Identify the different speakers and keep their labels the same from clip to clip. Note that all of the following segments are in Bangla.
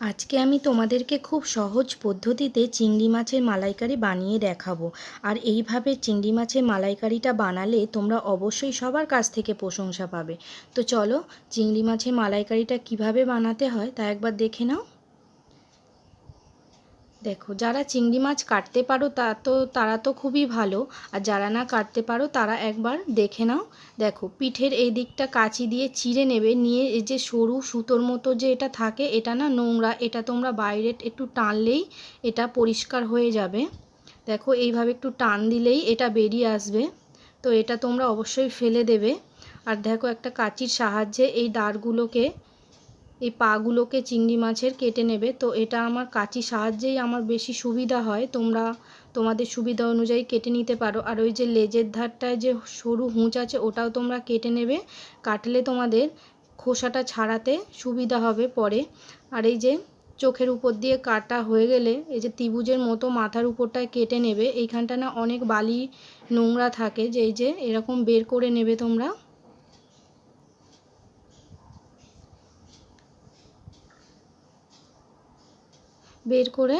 Speaker 1: আজকে আমি তোমাদেরকে খুব সহজ পদ্ধতিতে চিংড়ি মাছের মালাইকারি বানিয়ে দেখাবো। আর এইভাবে চিংড়ি মাছের মালাইকারিটা বানালে তোমরা অবশ্যই সবার কাছ থেকে প্রশংসা পাবে। তো চলো, চিংড়ি মাছের মালাইকারিটা কীভাবে বানাতে হয় তা একবার দেখে নাও। দেখো, যারা চিংড়ি মাছ কাটতে পারো তা তো, তারা তো খুবই ভালো। আর যারা না কাটতে পারো, তারা একবার দেখে নাও। দেখো, পিঠের এই দিকটা কাঁচি দিয়ে চিড়ে নেবে, নিয়ে এই যে সরু সুতোর মতো যে এটা থাকে, এটা না নোংরা, এটা তোমরা বাইরে একটু টানলেই এটা পরিষ্কার হয়ে যাবে। দেখো, এইভাবে একটু টান দিলেই এটা বেরিয়ে আসবে। তো এটা তোমরা অবশ্যই ফেলে দেবে। আর দেখো, একটা কাঁচির সাহায্যে এই দাঁড়গুলোকে এই পাগুলোকে চিংড়ি মাছের কেটে নেবে। তো এটা আমার কাঁচি সাহায্যেই আমার বেশি সুবিধা হয়। তোমরা তোমাদের সুবিধা অনুযায়ী কেটে নিতে পারো। আর ওই যে লেজের ধারটায় যে সরু হুঁচ আছে, ওটাও তোমরা কেটে নেবে। কাটলে তোমাদের খোসাটা ছাড়াতে সুবিধা হবে পরে। আর এই যে চোখের উপর দিয়ে কাটা হয়ে গেলে, এই যে ত্রিভুজের মতো মাথার উপরটায় কেটে নেবে। এইখানটা না অনেক বালি নোংরা থাকে যে এই যে এরকম বের করে নেবে তোমরা। বের করে,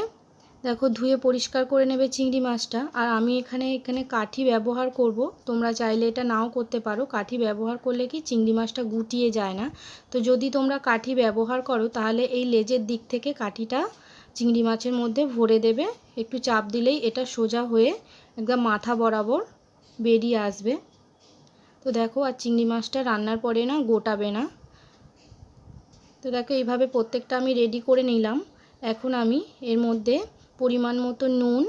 Speaker 1: দেখো ধুয়ে পরিষ্কার করে নেবে চিংড়ি মাছটা। আর আমি এখানে এখানে কাঠি ব্যবহার করব। তোমরা চাইলে এটা নাও করতে পারো। কাঠি ব্যবহার করলে কি চিংড়ি মাছটা গুটিয়ে যায় না। তো যদি তোমরা কাঠি ব্যবহার করো, তাহলে এই লেজের দিক থেকে কাঠিটা চিংড়ি মাছের মধ্যে ভরে দেবে। একটু চাপ দিলেই এটা সোজা হয়ে একদম মাথা বরাবর বেরিয়ে আসবে। তো দেখো, আর চিংড়ি মাছটা রান্নার পরে না গোটাবে না। তো দেখো, এইভাবে প্রত্যেকটা আমি রেডি করে নিলাম। এখন আমি এর মধ্যে পরিমাণ মতো নুন,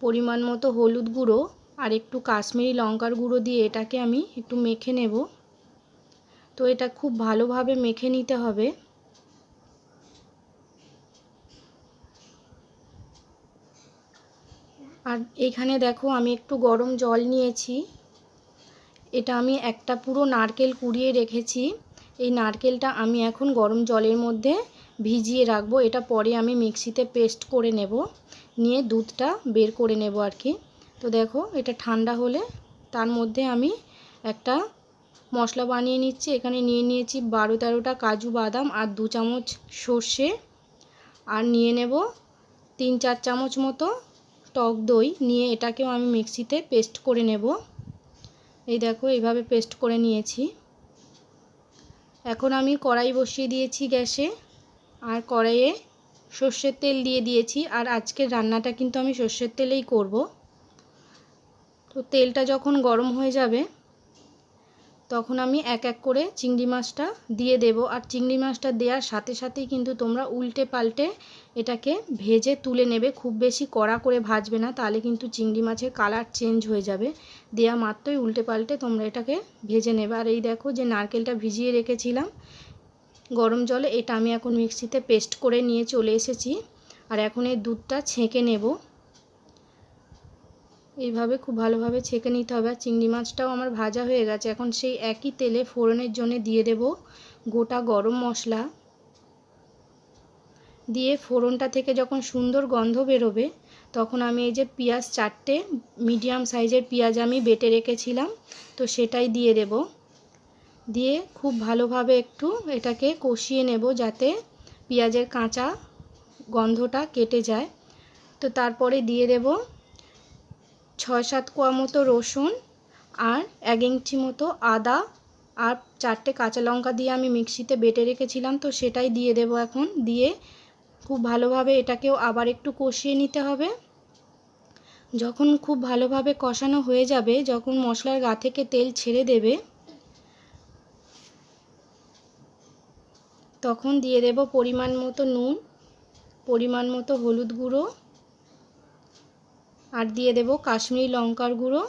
Speaker 1: পরিমাণ মতো হলুদ গুঁড়ো আর একটু কাশ্মীরি লঙ্কার গুঁড়ো দিয়ে এটাকে আমি একটু মেখে নেব। তো এটা খুব ভালোভাবে মেখে নিতে হবে। আর এইখানে দেখো আমি একটু গরম জল নিয়েছি। এটা আমি একটা পুরো নারকেল কুড়িয়ে রেখেছি। এই নারকেলটা আমি এখন গরম জলের মধ্যে ভিজিয়ে রাখব। এটা পরে আমি মিক্সিতে পেস্ট করে নেব। নিয়ে দুধটা বের করে নেব আর কি। তো দেখো, এটা ঠান্ডা হলে তার মধ্যে আমি একটা মশলা বানিয়ে নিচ্ছি। এখানে নিয়ে নিয়েছি বারো তেরোটা কাজু বাদাম আর দু চামচ সর্ষে। আর নিয়ে নেব তিন চার চামচ মতো টক দই। নিয়ে এটাকেও আমি মিক্সিতে পেস্ট করে নেব। এই দেখো, এইভাবে পেস্ট করে নিয়েছি। এখন আমি কড়াই বসিয়ে দিয়েছি গ্যাসে। আর কড়াইয়ে সর্ষের তেল দিয়ে দিয়েছি। আর আজকের রান্নাটা কিন্তু আমি সর্ষের তেলেই করব। তো তেলটা যখন গরম হয়ে যাবে, তখন আমি এক এক করে চিংড়ি মাছটা দিয়ে দেব। আর চিংড়ি মাছটা দেওয়ার সাথে সাথেই কিন্তু তোমরা উল্টে পাল্টে এটাকে ভেজে তুলে নেবে। খুব বেশি কড়া করে ভাজবে না, তাহলে কিন্তু চিংড়ি মাছের কালার চেঞ্জ হয়ে যাবে। দেওয়া মাত্রই উল্টে পাল্টে তোমরা এটাকে ভেজে নেবে। আর এই দেখো যে নারকেলটা ভিজিয়ে রেখেছিলাম গরম জলে এটা আমি এখন মিক্সিতে পেস্ট করে নিয়ে চলে এসেছি। আর এখন এই দুধটা ছেঁকে নেব। এইভাবে খুব ভালোভাবে ছেঁকে নিতে হবে। আর চিংড়ি মাছটাও আমার ভাজা হয়ে গেছে। এখন সেই একই তেলে ফোড়নের জন্য দিয়ে দেব গোটা গরম মশলা। দিয়ে ফোড়নটা থেকে যখন সুন্দর গন্ধ বেরোবে, তখন আমি এই যে পেঁয়াজ চারটে মিডিয়াম সাইজের পেঁয়াজ আমি বেটে রেখেছিলাম, তো সেটাই দিয়ে দেব। দিয়ে খুব ভালোভাবে একটু এটাকে কষিয়ে নেব যাতে পেঁয়াজের কাঁচা গন্ধটা কেটে যায়। তো তারপরে দিয়ে দেব ছয় সাত কোয়া মতো রসুন আর এক ইঞ্চি মতো আদা আর চারটে কাঁচা লঙ্কা দিয়ে আমি মিক্সিতে বেটে রেখেছিলাম তো সেটাই দিয়ে দেব এখন। দিয়ে খুব ভালোভাবে এটাকেও আবার একটু কষিয়ে নিতে হবে। যখন খুব ভালোভাবে কষানো হয়ে যাবে, যখন মশলার গা থেকে তেল ছেড়ে দেবে তখন দিয়ে দেব পরিমাণ মতো নুন, পরিমাণ মতো হলুদ গুঁড়ো, আর দিয়ে দেব কাশ্মীরি লঙ্কার গুঁড়ো।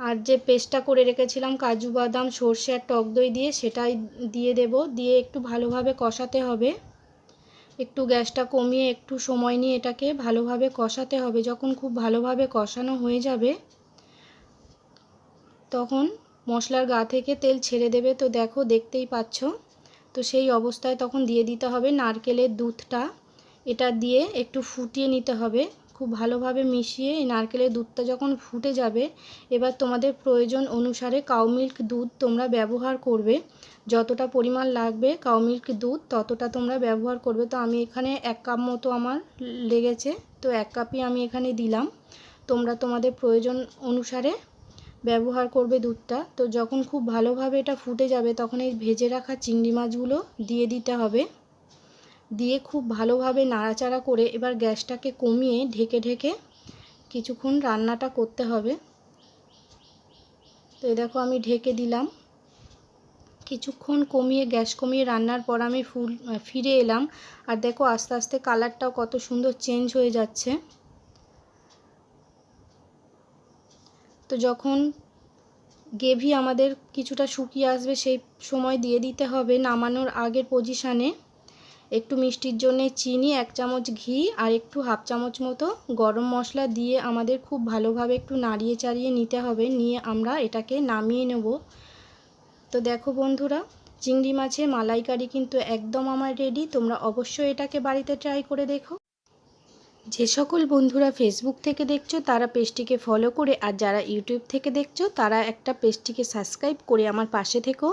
Speaker 1: আর যে পেস্টটা করে রেখেছিলাম, কাজু বাদাম, সর্ষে আর টক দই দিয়ে, সেটাই দিয়ে দেব। দিয়ে একটু ভালোভাবে কষাতে হবে। একটু গ্যাসটা কমিয়ে একটু সময় নিয়ে এটাকে ভালোভাবে কষাতে হবে। যখন খুব ভালোভাবে কষানো হয়ে যাবে, তখন মশলার গা থেকে তেল ছেড়ে দেবে। তো দেখো, দেখতেই পাচ্ছ। তো সেই অবস্থায় তখন দিয়ে দিতে হবে নারকেলের দুধটা। এটা দিয়ে একটু ফুটিয়ে নিতে হবে। খুব ভালোভাবে মিশিয়ে এই নারকেলের দুধটা যখন ফুটে যাবে, এবার তোমাদের প্রয়োজন অনুসারে কাউ মিল্ক দুধ তোমরা ব্যবহার করবে। যতটা পরিমাণ লাগবে কাউ মিল্ক দুধ, ততটা তোমরা ব্যবহার করবে। তো আমি এখানে এক কাপ মতো আমার লেগেছে। তো এক কাপই আমি এখানে দিলাম। তোমরা তোমাদের প্রয়োজন অনুসারে ব্যবহার করবে দুধটা। তো যখন খুব ভালোভাবে এটা ফুটে যাবে, তখন এই ভেজে রাখা চিংড়ি মাছগুলো দিয়ে দিতে হবে। দিয়ে খুব ভালোভাবে নাড়াচাড়া করে এবার গ্যাসটাকে কমিয়ে ঢেকে ঢেকে কিছুক্ষণ রান্নাটা করতে হবে। তো এই দেখো আমি ঢেকে দিলাম। কিছুক্ষণ কমিয়ে, গ্যাস কমিয়ে রান্নার পর আমি ফুল, ফিরে এলাম। আর দেখো আস্তে আস্তে কালারটাও কত সুন্দর চেঞ্জ হয়ে যাচ্ছে। তো যখন গ্রেভি আমাদের কিছুটা শুকিয়ে আসবে, সেই সময় দিয়ে দিতে হবে নামানোর আগের পজিশানে একটু মিষ্টির জন্য চিনি, এক চামচ ঘি আর একটু হাফ চামচ মতো গরম মশলা দিয়ে আমাদের খুব ভালোভাবে একটু নাড়িয়ে চাড়িয়ে নিতে হবে। নিয়ে আমরা এটাকে নামিয়ে নেব। তো দেখো বন্ধুরা, চিংড়ি মাছের মালাইকারি কিন্তু একদম আমার রেডি তোমরা অবশ্যই এটাকে বাড়িতে ট্রাই করে দেখো। যে সকল বন্ধুরা ফেসবুক থেকে দেখছ, তারা পেজটিকে ফলো করে আর যারা ইউটিউব থেকে দেখছ, তারা একটা পেজটিকে সাবস্ক্রাইব করে আমার পাশে থেকো।